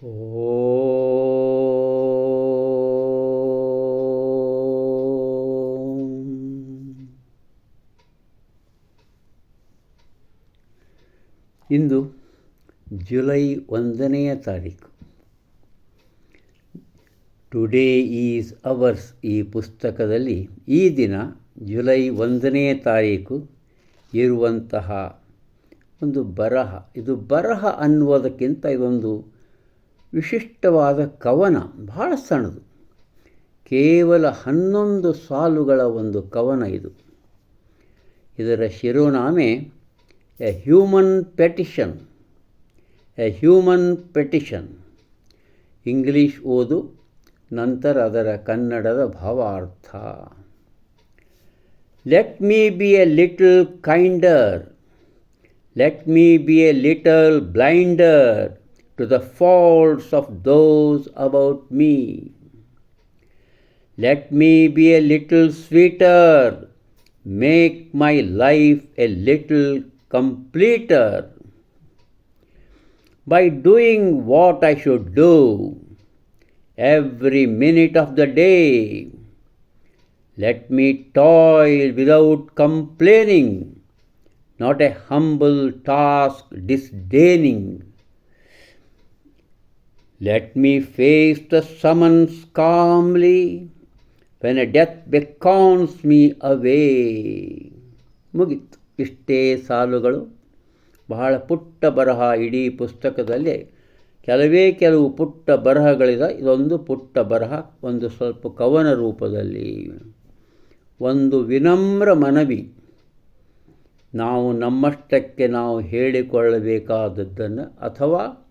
ಇಂದು July ಒಂದನೆಯ ತಾರೀಕು. Today is ours ಈ ಪುಸ್ತಕದಲ್ಲಿ. ಈ ದಿನ ಜುಲೈ ಒಂದನೆಯ ತಾರೀಕು ಇರುವಂತಹ ಒಂದು ಬರಹ. ಇದು ಬರಹ ಅನ್ನುವುದಕ್ಕಿಂತ ಇದೊಂದು ವಿಶಿಷ್ಟವಾದ ಕವನ ಬಹಳ ಸಣ್ಣದು. ಕೇವಲ ಹನ್ನೊಂದು ಸಾಲುಗಳ ಒಂದು ಕವನ ಇದು. ಇದರ ಶಿರೋನಾಮೆ, a human petition, a human petition. English ಓದು, ನಂತರ ಅದರ ಕನ್ನಡದ ಭಾವಾರ್ಥ. Let me be a little kinder let me be a little blinder to the faults of those about me. Let me be a little sweeter, make my life a little completer. By doing what I should do every minute of the day, let me toil without complaining, not a humble task disdaining. Let me face the summons calmly when a death beckons me away. ಮುಗಿತು. ಇಷ್ಟೇ ಸಾಲುಗಳು. ಬಹಳ ಪುಟ್ಟ ಬರಹ ಇಡೀ ಪುಸ್ತಕದಲ್ಲಿ. ಕೆಲವೇ ಕೆಲವು ಪುಟ್ಟ ಬರಹಗಳಿದ ಇದೊಂದು ಪುಟ್ಟ ಬರಹ ಒಂದು ಸ್ವಲ್ಪ ಕವನ ರೂಪದಲ್ಲಿ. ಒಂದು ವಿನಮ್ರ ಮನವಿ. ನಾವು ನಮ್ಮಷ್ಟಕ್ಕೆ ನಾವು ಹೇಳಿಕೊಳ್ಳಬೇಕಾದದ್ದನ್ನು ಅಥವಾ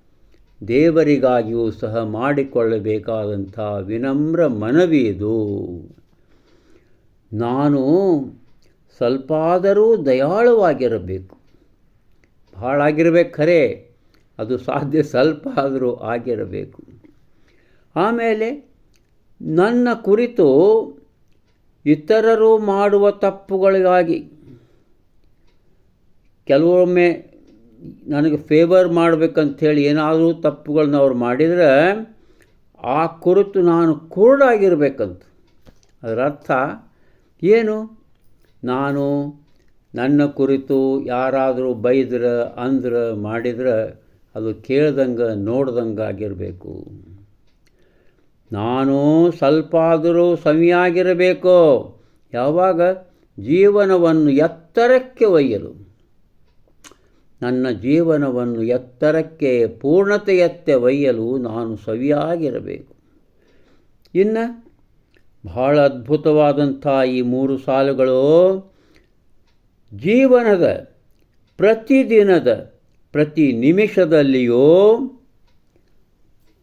ದೇವರಿಗಾಗಿಯೂ ಸಹ ಮಾಡಿಕೊಳ್ಳಬೇಕಾದಂಥ ವಿನಮ್ರ ಮನವಿ ಇದು. ನಾನು ಸ್ವಲ್ಪಾದರೂ ದಯಾಳುವಾಗಿರಬೇಕು. ಭಾಳ ಆಗಿರಬೇಕು ಖರೆ ಅದು ಸಾಧ್ಯ ಸ್ವಲ್ಪ ಆದರೂ ಆಗಿರಬೇಕು. ಆಮೇಲೆ ನನ್ನ ಕುರಿತು ಇತರರು ಮಾಡುವ ತಪ್ಪುಗಳಿಗಾಗಿ, ಕೆಲವೊಮ್ಮೆ ನನಗೆ ಫೇವರ್ ಮಾಡಬೇಕಂಥೇಳಿ ಏನಾದರೂ ತಪ್ಪುಗಳನ್ನ ಅವ್ರು ಮಾಡಿದರೆ ಆ ಕುರಿತು ನಾನು ಕುರುಡಾಗಿರಬೇಕಂತ. ಅದರ ಅರ್ಥ ಏನು? ನಾನು ನನ್ನ ಕುರಿತು ಯಾರಾದರೂ ಬೈದ್ರೆ, ಅಂದ್ರೆ, ಮಾಡಿದ್ರೆ ಅದು ಕೇಳ್ದಂಗೆ, ನೋಡ್ದಂಗೆ ಆಗಿರಬೇಕು. ನಾನು ಸ್ವಲ್ಪ ಆದರೂ ಯಾವಾಗ? ಜೀವನವನ್ನು ಎತ್ತರಕ್ಕೆ ಒಯ್ಯಲು. ನನ್ನ ಜೀವನವನ್ನು ಎತ್ತರಕ್ಕೆ ಪೂರ್ಣತೆಯತ್ತೆ ಒಯ್ಯಲು ನಾನು ಸವಿಯಾಗಿರಬೇಕು. ಇನ್ನು ಬಹಳ ಅದ್ಭುತವಾದಂಥ ಈ ಮೂರು ಸಾಲುಗಳು ಜೀವನದ ಪ್ರತಿದಿನದ ಪ್ರತಿ ನಿಮಿಷದಲ್ಲಿಯೂ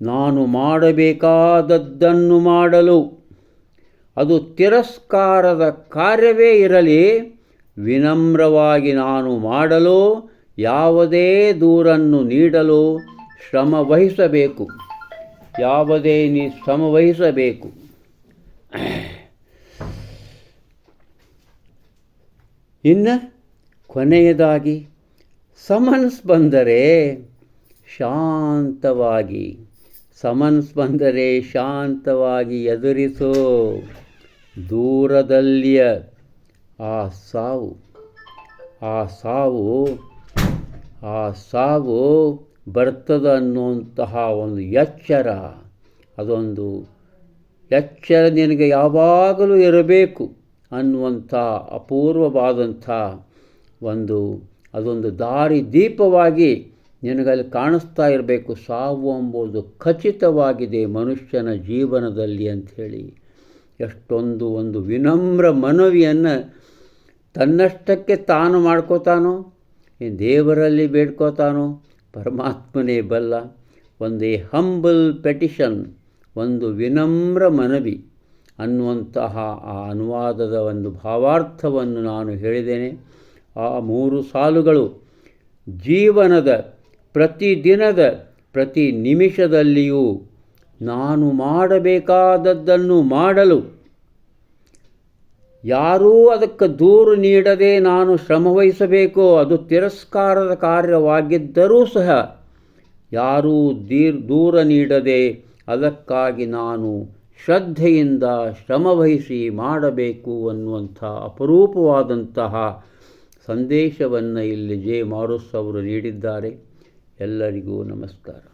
ನಾನು ಮಾಡಬೇಕಾದದ್ದನ್ನು ಮಾಡಲು, ಅದು ತಿರಸ್ಕಾರದ ಕಾರ್ಯವೇ ಇರಲಿ, ವಿನಮ್ರವಾಗಿ ನಾನು ಮಾಡಲು ಯಾವುದೇ ದೂರನ್ನು ನೀಡಲು ಶ್ರಮ ವಹಿಸಬೇಕು ಯಾವುದೇ ನೀ ಶ್ರಮ ವಹಿಸಬೇಕು ಇನ್ನು ಕೊನೆಯದಾಗಿ ಸಮನ್ಸ್ ಬಂದರೆ ಶಾಂತವಾಗಿ, ಸಮನ್ಸ್ ಬಂದರೆ ಶಾಂತವಾಗಿ ಎದುರಿಸೋ. ದೂರದಲ್ಲಿಯ ಆ ಸಾವು ಆ ಸಾವು ಆ ಸಾವು ಬರ್ತದ ಅನ್ನುವಂತಹ ಒಂದು ಎಚ್ಚರ, ಅದೊಂದು ಎಚ್ಚರ ನಿನಗೆ ಯಾವಾಗಲೂ ಇರಬೇಕು ಅನ್ನುವಂಥ ಅಪೂರ್ವವಾದಂಥ ಒಂದು, ಅದೊಂದು ದಾರಿ ದೀಪವಾಗಿ ನಿನಗಲ್ಲಿ ಕಾಣಿಸ್ತಾ ಇರಬೇಕು. ಸಾವು ಎಂಬುದು ಖಚಿತವಾಗಿದೆ ಮನುಷ್ಯನ ಜೀವನದಲ್ಲಿ ಅಂಥೇಳಿ. ಎಷ್ಟೊಂದು ಒಂದು ವಿನಮ್ರ ಮನವಿಯನ್ನು ತನ್ನಷ್ಟಕ್ಕೆ ತಾನು ಮಾಡ್ಕೋತಾನೋ ದೇವರಲ್ಲಿ ಬೇಡ್ಕೋತಾನೋ ಪರಮಾತ್ಮನೇ ಬಲ್ಲ. ಒಂದೇ ಹಂಬಲ್ ಪೆಟಿಷನ್ ಒಂದು ವಿನಮ್ರ ಮನವಿ ಅನ್ನುವಂತಹ ಆ ಅನುವಾದದ ಒಂದು ಭಾವಾರ್ಥವನ್ನು ನಾನು ಹೇಳಿದ್ದೇನೆ. ಆ ಮೂರು ಸಾಲುಗಳು ಜೀವನದ ಪ್ರತಿದಿನದ ಪ್ರತಿ ನಿಮಿಷದಲ್ಲಿಯೂ ನಾನು ಮಾಡಬೇಕಾದದ್ದನ್ನು ಮಾಡಲು ಯಾರೂ ಅದಕ್ಕೆ ದೂರು ನೀಡದೆ ನಾನು ಶ್ರಮವಹಿಸಬೇಕು ಅದು ತಿರಸ್ಕಾರದ ಕಾರ್ಯವಾಗಿದ್ದರೂ ಸಹ ಯಾರೂ ದೀರ್, ದೂರ ನೀಡದೆ ಅದಕ್ಕಾಗಿ ನಾನು ಶ್ರದ್ಧೆಯಿಂದ ಶ್ರಮವಹಿಸಿ ಮಾಡಬೇಕು ಅನ್ನುವಂಥ ಅಪರೂಪವಾದಂತಹ ಸಂದೇಶವನ್ನು ಇಲ್ಲಿ ಜೆ. ಮಾರುಸ್ ಅವರು ನೀಡಿದ್ದಾರೆ. ಎಲ್ಲರಿಗೂ ನಮಸ್ಕಾರ.